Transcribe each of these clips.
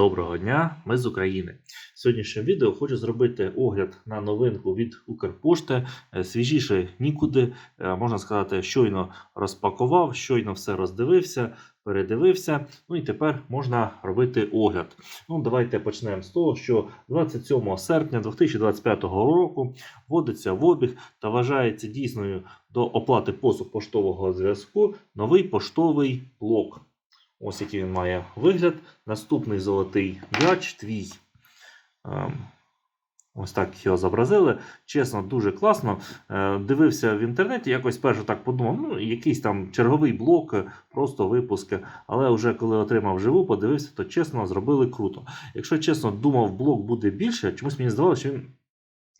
Доброго дня, ми з України. В сьогоднішньому відео хочу зробити огляд на новинку від Укрпошти. Е, Свіжіше нікуди, Е, можна сказати, щойно розпакував, щойно все роздивився, передивився. Ну і тепер можна робити огляд. Ну, давайте почнемо з того, що 27 серпня 2025 року вводиться в обіг та вважається дійсною до оплати послуг поштового зв'язку новий поштовий блок. Ось який він має вигляд. Наступний золотий м'яч твій. Ем, Ось так його зобразили. Чесно, дуже класно. Е, Дивився в інтернеті, якось перше так подумав, ну, якийсь там черговий блок, е, просто випуск. Але вже коли отримав живу, подивився, то чесно, зробили круто. Якщо чесно, думав, блок буде більше, чомусь мені здавалося, що він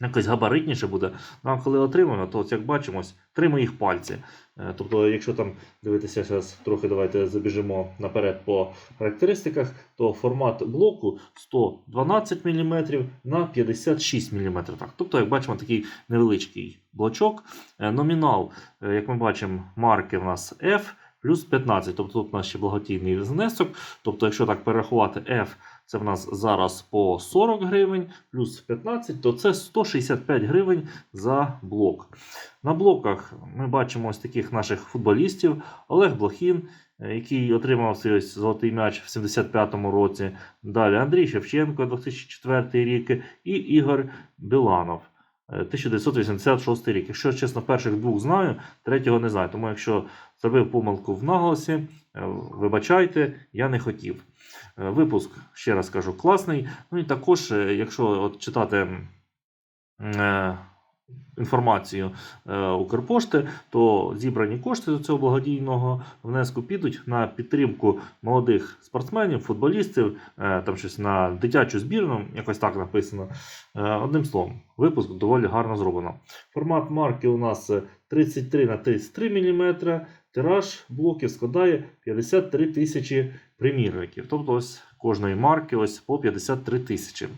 якось габаритніше буде. Ну, а коли отримано, то ось як бачимо, ось моїх пальці. Е, Тобто, якщо там дивитися зараз, трохи давайте забіжимо наперед по характеристиках, то формат блоку 112 мм на 56 мм. Так. Тобто, як бачимо, такий невеличкий блочок. Е, Номінал, е, як ми бачимо, марки в нас F. Плюс 15, тобто тут у нас ще благодійний внесок. Тобто, якщо так перерахувати F, це в нас зараз по 40 гривень, плюс 15, то це 165 гривень за блок. На блоках ми бачимо ось таких наших футболістів: Олег Блохін, який отримав свій ось золотий м'яч в 75-му році. Далі Андрій Шевченко, 2004 рік, і Ігор Біланов. Е, 1986 рік. Якщо чесно, перших двох знаю, третього не знаю. Тому якщо зробив помилку в наголосі, е, вибачайте, я не хотів. Е, Випуск, ще раз кажу, класний. Ну і також, е, якщо от читати інформацію е, Укрпошти, то зібрані кошти з цього благодійного внеску підуть на підтримку молодих спортсменів, футболістів, е, там щось на дитячу збірну, якось так написано. Е, Одним словом, випуск доволі гарно зроблено. Формат марки у нас е, 33 на 33 мм. Тираж блоків складає 53 тисячі примірників. Тобто ось кожної марки ось по 53 тисячі.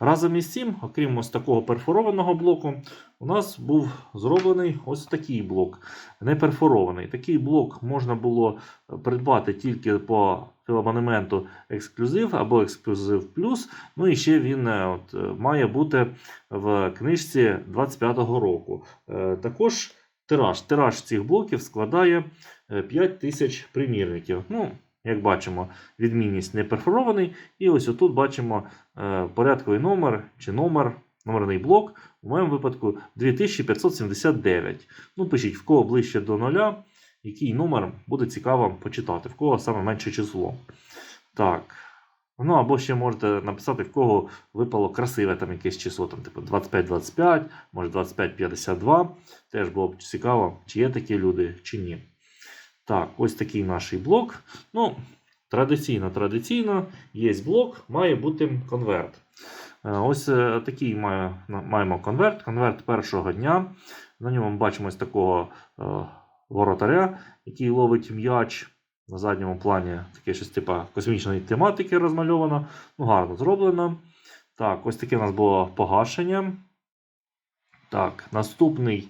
Разом із цим, окрім ось такого перфорованого блоку, у нас був зроблений ось такий блок, не перфорований. Такий блок можна було придбати тільки по філабонементу ексклюзив або ексклюзив плюс. Ну і ще він е, от, е, має бути в книжці 25-го року. Е, Також тираж. Тираж цих блоків складає 5 тисяч примірників. Ну, як бачимо, відмінність не перфорований. І ось отут бачимо е, порядковий номер чи номер, номерний блок. У моєму випадку 2579. Ну, пишіть, в кого ближче до нуля, який номер буде цікаво почитати, в кого саме менше число. Так. Ну, або ще можете написати, в кого випало красиве там якесь число, там, типу 25-25, може 25-52. Теж було б цікаво, чи є такі люди, чи ні. Так, ось такий наш блок. Ну, традиційно, традиційно, є блок, має бути конверт. Е, Ось е, такий маємо конверт. Конверт першого дня. На ньому ми бачимо ось такого е, воротаря, який ловить м'яч. На задньому плані таке щось типу космічної тематики розмальовано. Ну, гарно зроблено. Так, ось таке у нас було погашення. Так, наступний,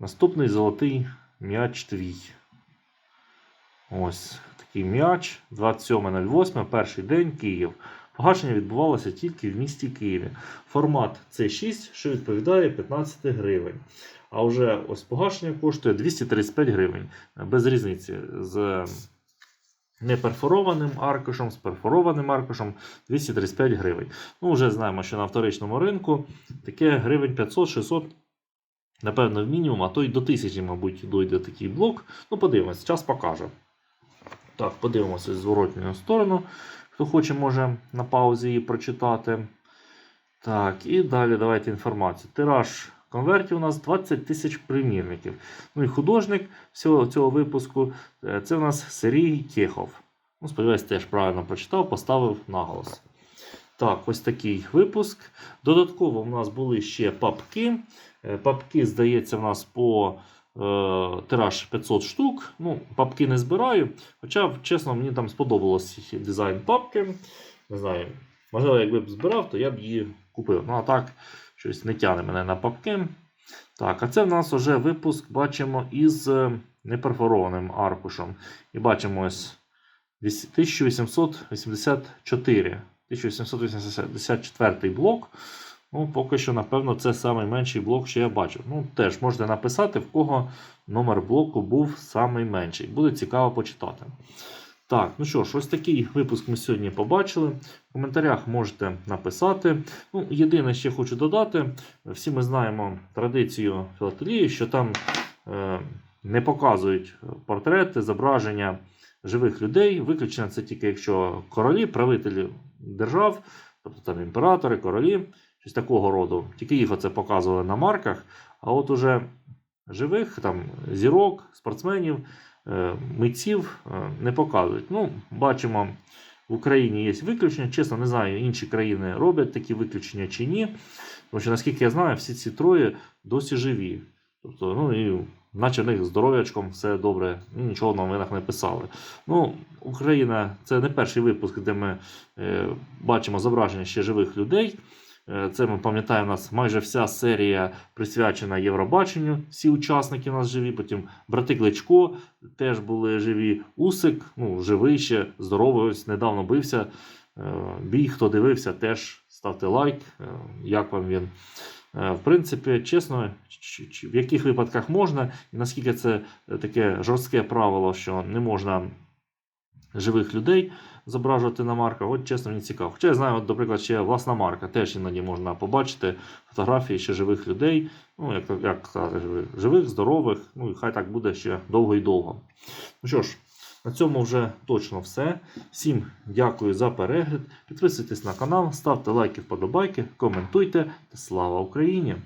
наступний золотий м'яч твій. Ось такий м'яч. 27.08, перший день Київ. Погашення відбувалося тільки в місті Києві. Формат C6, що відповідає 15 гривень. А вже ось погашення коштує 235 гривень. Без різниці з неперфорованим аркушем, з перфорованим аркушем 235 гривень. Ну, вже знаємо, що на вторичному ринку таке гривень 500-600. Напевно, в мінімум, а то й до 1000, мабуть, дойде такий блок. Ну, подивимось, час покаже. Так, подивимося з зворотньої сторону. Хто хоче, може на паузі її прочитати. Так, і далі давайте інформацію. Тираж конвертів у нас 20 тисяч примірників. Ну і художник всього цього випуску е, це у нас Сергій Кєхов. Ну, сподіваюсь, теж правильно прочитав, поставив наголос. Так, ось такий випуск. Додатково в нас були ще папки. Е, Папки, здається, в нас по тираж 500 штук. Ну, папки не збираю. Хоча, чесно, мені там сподобалось дизайн папки. Не знаю, можливо, якби б збирав, то я б її купив. Ну, а так, щось не тягне мене на папки. Так, а це в нас вже випуск, бачимо, із е, неперфорованим аркушем. І бачимо ось 1884. 1884 блок. Ну, поки що, напевно, це найменший блок, що я бачив. Ну, теж можете написати, в кого номер блоку був найменший. Буде цікаво почитати. Так, ну що ж, ось такий випуск ми сьогодні побачили. В коментарях можете написати. Ну, єдине, ще хочу додати: всі ми знаємо традицію філателії, що там е, не показують портрети, зображення живих людей. Виключено це тільки якщо королі, правителі держав, тобто там імператори, королі, щось такого роду. Тільки їх оце показували на марках. А от уже живих там зірок, спортсменів, е, митців е, не показують. Ну, бачимо, в Україні є виключення. Чесно, не знаю, інші країни роблять такі виключення чи ні. Тому що, наскільки я знаю, всі ці троє досі живі. Тобто, ну і наче в них здоров'ячком все добре, нічого в новинах не писали. Ну, Україна це не перший випуск, де ми е, бачимо зображення ще живих людей. Е, Це ми пам'ятаємо, у нас майже вся серія присвячена Євробаченню. Всі учасники у нас живі. Потім брати Кличко теж були живі. Усик, ну, живий ще, здоровий, ось недавно бився. Е, Бій, хто дивився, теж ставте лайк. Е, Як вам він? В принципі, чесно, в яких випадках можна, і наскільки це таке жорстке правило, що не можна живих людей зображувати на марках, от чесно, мені цікаво. Хоча я знаю, от, наприклад, ще власна марка, теж іноді можна побачити фотографії ще живих людей, ну, як, як живих, здорових, ну і хай так буде ще довго і довго. Ну що ж, на цьому вже точно все. Всім дякую за перегляд. Підписуйтесь на канал, ставте лайки, вподобайки, коментуйте слава Україні!